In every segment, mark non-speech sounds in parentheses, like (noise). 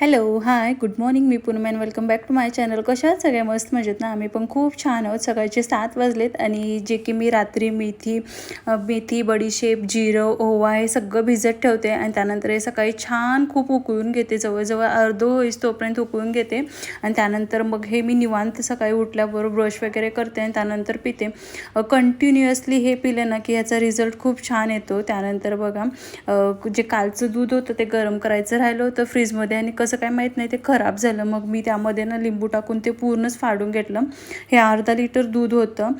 Hello hi good morning me Poonam and welcome back to my channel कशा सगळ्या मस्त मजेत ना? आम्ही पण खूप छान आहोत. सकाळचे सात वाजलेत आणि जे की मी रात्री मेथी मेथी बडीशेप जिरं ओवा हे सगळं भिजत ठेवते आणि त्यानंतर हे सकाळी छान खूप उकळून घेते. जवळजवळ अर्धो होईस तोपर्यंत उकळून घेते. आणि त्यानंतर मग हे मी निवांत सकाळी उठल्याबरोबर ब्रश वगैरे करते आणि त्यानंतर पिते. कंटिन्युअसली हे पिलं ना की ह्याचा रिझल्ट खूप छान येतो. त्यानंतर बघा जे कालचं दूध होतं ते गरम करायचं राहिलं होतं फ्रीजमध्ये आणि कसं काय माहीत नाही ते खराब झालं. मग मी त्यामध्ये ना लिंबू टाकून ते पूर्णच फाडून घेतलं. हे अर्धा लिटर दूध होतं.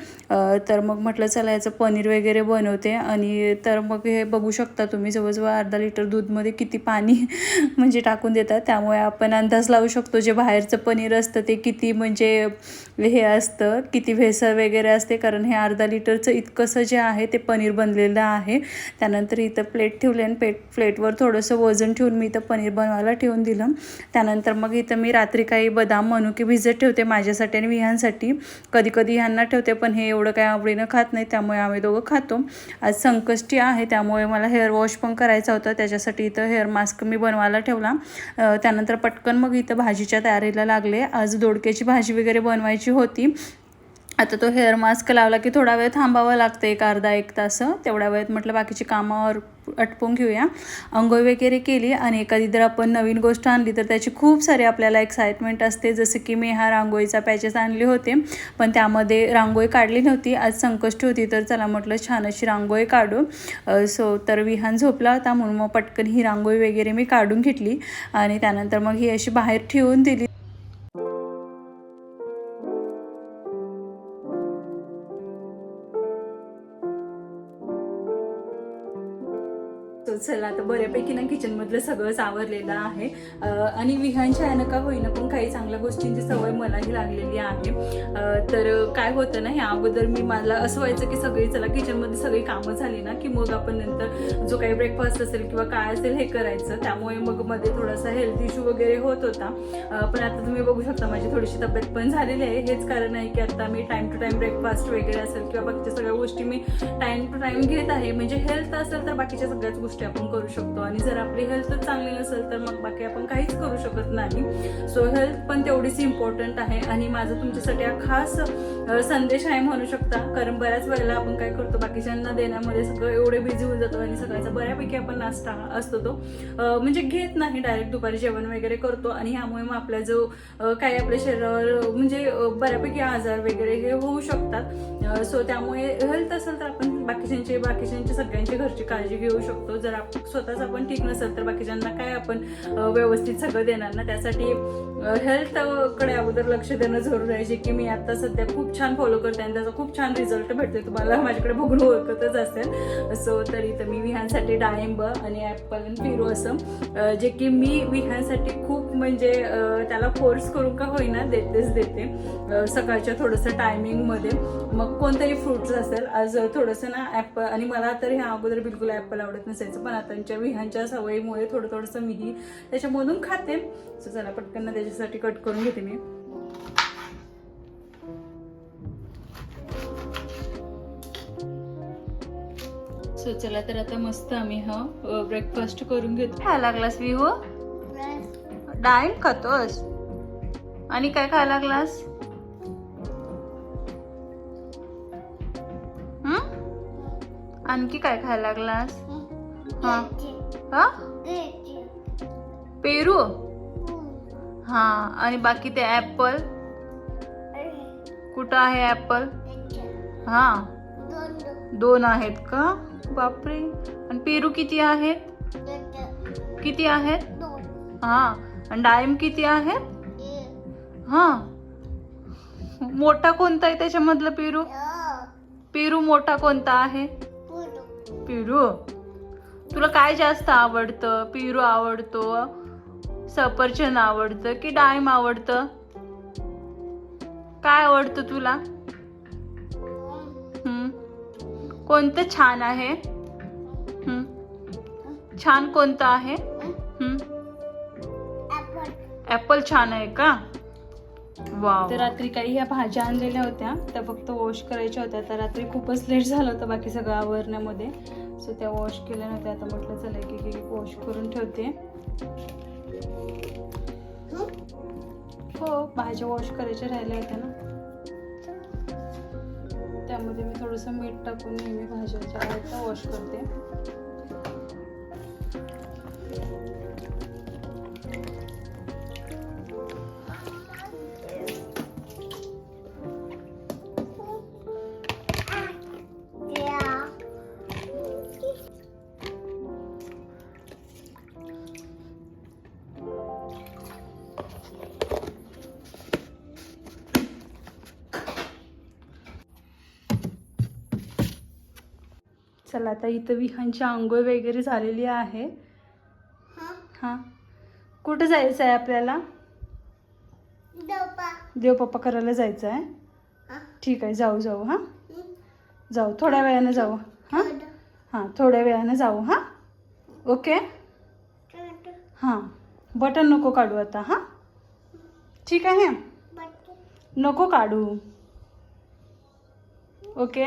तर मग म्हटलं चला याचं पनीर वगैरे बनवते. आणि तर मग हे बघू शकता तुम्ही जवळजवळ अर्धा लिटर दूधमध्ये किती पाणी (laughs) म्हणजे टाकून देतात. त्यामुळे आपण अंदाज लावू शकतो जे बाहेरचं पनीर असतं ते किती म्हणजे हे असतं किती भेसळ वगैरे असते. कारण हे अर्धा लिटरचं इतकंसं जे आहे ते पनीर बनलेलं आहे. त्यानंतर इथं प्लेट ठेवले आणि प्लेट प्लेटवर थोडंसं वजन ठेवून मी इथं पनीर बनवायला ठेवून दिलं. त्यानंतर मग इथं मी रात्री काही बदाम मनुके भिजत ठेवते माझ्यासाठी आणि विहांसाठी कधी कधी ह्यांना ठेवते पण हे एवढं काय आवडीनं खात नाही त्यामुळे आम्ही दोघं खातो. आज संकष्टी आहे त्यामुळे मला हेअर वॉश पण करायचा होता. त्याच्यासाठी इथं हेअर मास्क मी बनवायला ठेवला. त्यानंतर पटकन मग इथं भाजीच्या तयारीला लागले. आज दोडक्याची भाजी वगैरे बनवायची होती. आता तो हेअर मास्क लावला की थोडा वेळ थांबावं लागतं एक अर्धा एक तास. तेवढ्या वेळेत म्हटलं बाकीची कामावर अटपून घेऊया. अंघोळ वगैरे केली आणि एखादी जर आपण नवीन गोष्ट आणली तर त्याची खूप सारी आपल्याला एक्साइटमेंट असते. जसं की मी हा रांगोळीचा पॅचेस आणले होते पण त्यामध्ये रांगोळी काढली नव्हती. आज संकष्टी होती तर चला म्हटलं छान अशी रांगोळी काढू. सो तर विहान झोपला होता म्हणून मग पटकन ही रांगोळी वगैरे मी काढून घेतली आणि त्यानंतर मग ही अशी बाहेर ठेवून दिली. चला आता बऱ्यापैकी ना किचनमधलं सगळंच आवरलेलं आहे. आणि विहांच्या यानं का होईना पण काही चांगल्या गोष्टींची सवय मलाही लागलेली आहे. तर काय होतं ना ह्या अगोदर मी मला असं व्हायचं की सगळी चला किचनमध्ये सगळी कामं झाली ना की मग आपण नंतर जो काही ब्रेकफास्ट असेल किंवा काय असेल हे करायचं. त्यामुळे मग मध्ये थोडासा हेल्थ इश्यू वगैरे होत होता. पण आता तुम्ही बघू शकता माझी थोडीशी तब्येत पण झालेली आहे. हेच कारण आहे की आता मी टाइम टू टाइम ब्रेकफास्ट वगैरे असेल किंवा बाकीच्या सगळ्या गोष्टी मी टाइम टू टाइम घेत आहे. म्हणजे हेल्थ असेल तर बाकीच्या सगळ्याच गोष्टी आपण करू शकतो. आणि जर आपली हेल्थच चांगली नसेल तर मग बाकी आपण काहीच करू शकत नाही. सो हेल्थ पण तेवढीच इम्पॉर्टंट आहे. आणि माझं तुमच्यासाठी हा खास संदेश आहे म्हणू शकता. कारण बऱ्याच वेळेला आपण काय करतो बाकीच्यांना देण्यामध्ये सगळं एवढे बिझी होऊन जातो आणि सकाळचा बऱ्यापैकी आपण नाश्ता असतो तो. म्हणजे घेत नाही डायरेक्ट दुपारी जेवण वगैरे करतो आणि ह्यामुळे मग आपला जो काही आपल्या शरीरावर म्हणजे बऱ्यापैकी आजार वगैरे हे होऊ शकतात. सो त्यामुळे हेल्थ असेल तर आपण बाकीच्यांचे बाकीच्यांची सगळ्यांची घरची काळजी घेऊ शकतो. जर आप स्वतःच आपण ठीक नसेल तर बाकीच्यांना काय आपण व्यवस्थित सगळं देणार ना? त्यासाठी हेल्थकडे अगोदर लक्ष देणं जरूर आहे. जे की मी आता सध्या खूप छान फॉलो करते आणि त्याचा खूप छान रिझल्ट भेटते तुम्हाला माझ्याकडे बघून ओळखतच असेल. सो तर इथं मी विहांसाठी डाळिंब आणि ॲपल आणि पेरू असं जे की मी विहांसाठी खूप म्हणजे त्याला फोर्स करून का होईना देतेच देते. सकाळच्या थोडंसं टायमिंगमध्ये मग कोणतंही फ्रुट्स असेल आज थोडंसं ना ॲपल आणि मला तर ह्या अगोदर बिलकुल ॲपल आवडत नसायचं पण आताच्या विहांच्या सवयीमुळे थोडं थोडंसं मीही त्याच्यामधून खाते. सो चला पटकन त्याच्यासाठी कट करून घेते मी. सो चला तर आता मस्त आम्ही हा ब्रेकफास्ट करून घेतो. काय लागलास विहो? डाळ खातोस? आणि काय खायला लागलास? आणखी काय खायला लागलास? हा? हा? पेरू? हा आणि बाकी ते ऍपल? कुठं आहे ऍपल? हा? दोन आहेत का? बापरे. आणि पेरू किती आहेत? किती आहेत? हा. आणि डाळिंब किती आहेत? हा. मोठा कोणता आहे त्याच्यामधलं पेरू? पेरू मोठा कोणता आहे? पेरू. तुला काय जास्त आवडतं? पेरू आवडतो सफरचंद आवडतं की डाळिंब आवडतं? काय आवडतं तुला? कोणतं छान आहे? छान कोणतं आहे? ऍपल छान आहे का? वाव. तर रात्री काही ह्या भाज्या आणलेल्या होत्या त्या फक्त वॉश करायच्या होत्या. तर रात्री खूपच लेट झालं होतं बाकी सगळं आवरण्यामध्ये. सो त्या वॉश केल्या नव्हत्या. आता म्हटलं चला एक एक वॉश करून ठेवते. हो भाज्या वॉश करायच्या राहिल्या होत्या ना. त्यामध्ये मी थोडंसं मीठ टाकून नेहमी भाज्याच्या आहेत वॉश करते. चला आता इथं विहांची आंघोळ वगैरे झालेली आहे. हां? कुठं जायचं आहे आपल्याला? Dopa. देवपप्पा करायला जायचं आहे हा. ठीक आहे जाऊ जाऊ हां? जाऊ थोड्या वेळानं जाऊ हां? हां थोड्या वेळानं जाऊ हां? ओके? हां. बटन नको काढू आता हां? ठीक आहे? नको काढू. ओके?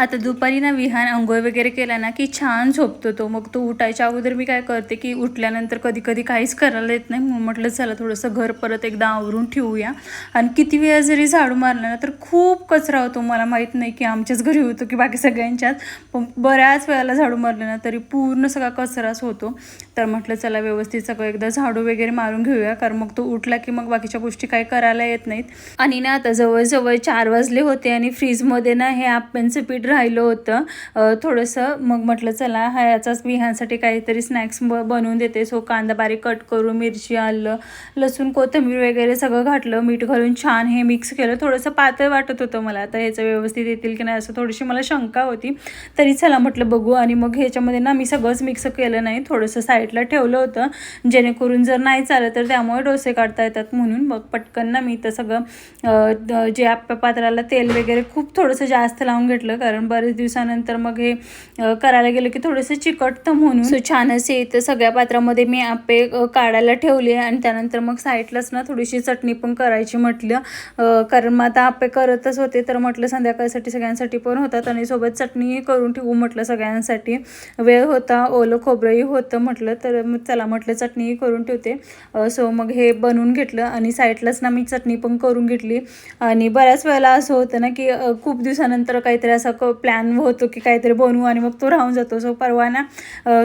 आता दुपारी ना विहान आंघोळ वगैरे केला ना की छान झोपतो तो. मग तो उठायच्या अगोदर मी काय करते की उठल्यानंतर कधी कधी काहीच करायला येत नाही. म्हटलं चला थोडंसं घर परत एकदा आवरून ठेवूया. आणि किती वेळा जरी झाडू मारला ना तर खूप कचरा होतो. मला माहीत नाही की आमच्याच घरी होतो की बाकी सगळ्यांच्याच. पण बऱ्याच वेळेला झाडू मारले ना तरी पूर्ण सगळा कचराच होतो. तर म्हटलं चला व्यवस्थित सगळं एकदा झाडू वगैरे मारून घेऊया. कारण मग तो उठला की मग बाकीच्या गोष्टी काही करायला येत नाहीत. आणि ना आता जवळजवळ चार वाजले होते आणि फ्रीजमध्ये ना हे आप्यांचं पीठ राहिलं होतं. थोडंसं मग म्हटलं चला ह्याचाच विहांसाठी काहीतरी स्नॅक्स ब बनवून देते. सो कांदा बारीक कट करून मिरची आलं लसूण कोथिंबीर वगैरे सगळं घातलं. मीठ घालून छान हे मिक्स केलं. थोडंसं पातळ वाटत होतं मला. आता ह्याचं व्यवस्थित येतील की नाही असं थोडीशी मला शंका होती. तरी चला म्हटलं बघू. आणि मग ह्याच्यामध्ये ना मी सगळंच मिक्स केलं नाही. थोडंसं साईडला ठेवलं होतं. जेणेकरून जर नाही चाललं तर त्यामुळे डोसे काढता येतात म्हणून. मग पटकन ना मी तर सगळं जे आप्या पात्राला तेल वगैरे खूप थोडंसं जास्त लावून घेतलं. कारण कारण बरेच दिवसानंतर मग हे करायला गेलं की थोडंसं चिकटतं म्हणून. सो छान असे इथं सगळ्या पात्रामध्ये मी आप्पे काढायला ठेवले आणि त्यानंतर मग साईडलाच ना थोडीशी चटणी पण करायची म्हटलं. कारण मग आता आप्पे करतच होते. तर म्हटलं संध्याकाळसाठी सगळ्यांसाठी पण होतात. आणि सोबत चटणीही करून ठेवू म्हटलं सगळ्यांसाठी. वेळ होता ओलं खोबरंही होतं म्हटलं. तर मग चला म्हटलं चटणीही करून ठेवते. सो मग हे बनवून घेतलं. आणि साईडलाच ना मी चटणी पण करून घेतली. आणि बऱ्याच वेळेला असं होतं ना की खूप दिवसानंतर काहीतरी असा प्लॅन होतो की काहीतरी बनवू आणि मग तो राहून जातो. सो परवा ना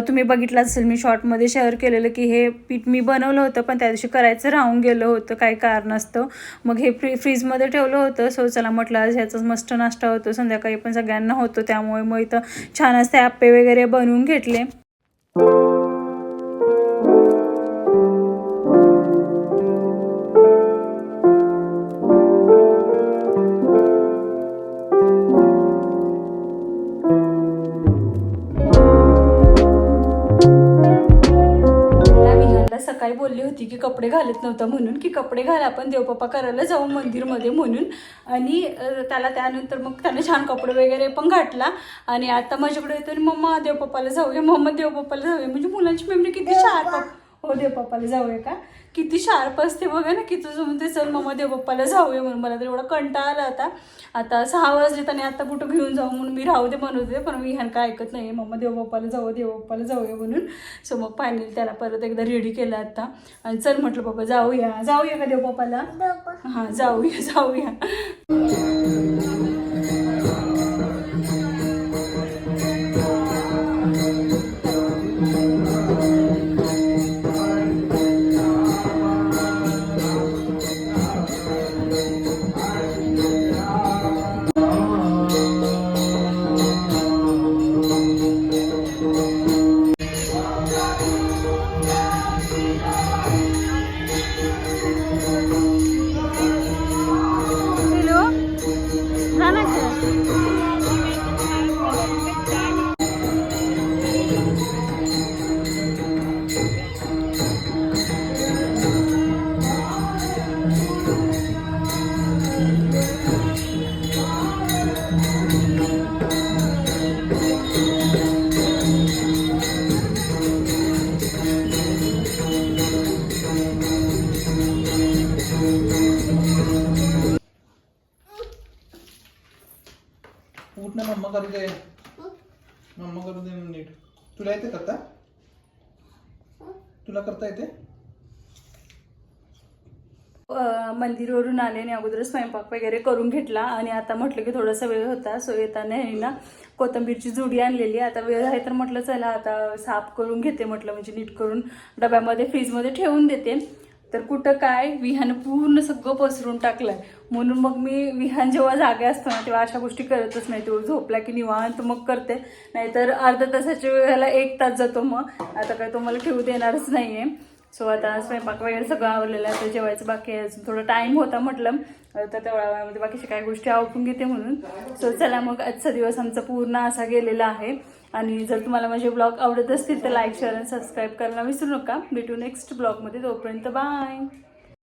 तुम्ही बघितला असेल मी शॉर्टमध्ये शेअर केलेलं की हे पीठ मी बनवलं होतं पण त्या दिवशी करायचं राहून गेलं होतं काही कारणास्तव मग हे फ्री फ्रीजमध्ये ठेवलं होतं. सो चला म्हटलं आज ह्याचाच मस्त नाश्ता होतो. संध्याकाळी पण सगळ्यांना होतो त्यामुळे मग इथं छान असते आप्पे वगैरे बनवून घेतले. बोलली होती की कपडे घालत नव्हता म्हणून की कपडे घाला आपण देवपप्पा करायला जाऊ मंदिरमध्ये म्हणून. आणि त्याला त्यानंतर मग त्याने छान कपडे वगैरे पण घातला. आणि आता माझ्याकडे येतो आणि मम्मा देवपप्पाला जाऊया मम्मा देवबाप्पाला जाऊया. म्हणजे मुलांची मेमरी किती छान हो देवबाप्पाला जाऊया का? किती शार्प असते बघा ना की तुझं म्हणते चल मम्मा देवबाप्पाला जाऊया म्हणून. मला तर एवढा कंटाळा आला होता आता सहा वाजलेत आणि आता कुठं घेऊन जाऊ म्हणून मी राहू दे म्हणत होते पण मी ह्यान काय ऐकत नाही मम्मा देवबाप्पाला जाऊ देवबाप्पाला जाऊया म्हणून. सो मग फायनली त्याला परत एकदा रेडी केलं आता. आणि चल म्हटलं बाबा जाऊया. जाऊया का देवबाप्पाला. हां जाऊया जाऊया. उठ ना मम्मा करू दे मम्मा करू दे नीट तुला येते करता तुला करता येते मंदिरवरून आले आणि अगोदर स्वयंपाक वगैरे करून घेतला आणि आता म्हटलं की थोडासा वेळ होता सो येताना आहे ना कोथिंबीरची जुडी आणलेली आता वेळ आहे तर म्हटलं चला आता साफ करून घेते म्हटलं म्हणजे नीट करून डब्यामध्ये फ्रीजमध्ये ठेवून देते तर कुठं काय विहान पूर्ण सगळं पसरून टाकलंय. म्हणून मग मी विहान जेव्हा जागे असतो ना तेव्हा अशा गोष्टी करतच नाही. तेव्हा झोपला की निवांत मग करते. नाहीतर अर्ध्या तासाच्या वेळेला एक तास जातो मग. आता काय तो मला ठेवू देणारच नाहीये. सो आता स्वयंपाक वगैरे सगळं आवरलेलं आहे तर जेवायचं बाकी अजून थोडा टाईम होता म्हटलं तर तेवढ्या वेळामध्ये बाकीच्या काही गोष्टी आवडून घेते म्हणून. सो चला मग आजचा दिवस आमचा पूर्ण असा गेलेला आहे. आणि जर तुम्हाला माझे ब्लॉग आवडत असतील तर लाईक शेअर आणि सबस्क्राईब करायला विसरू नका. भेटू नेक्स्ट ब्लॉगमध्ये तोपर्यंत बाय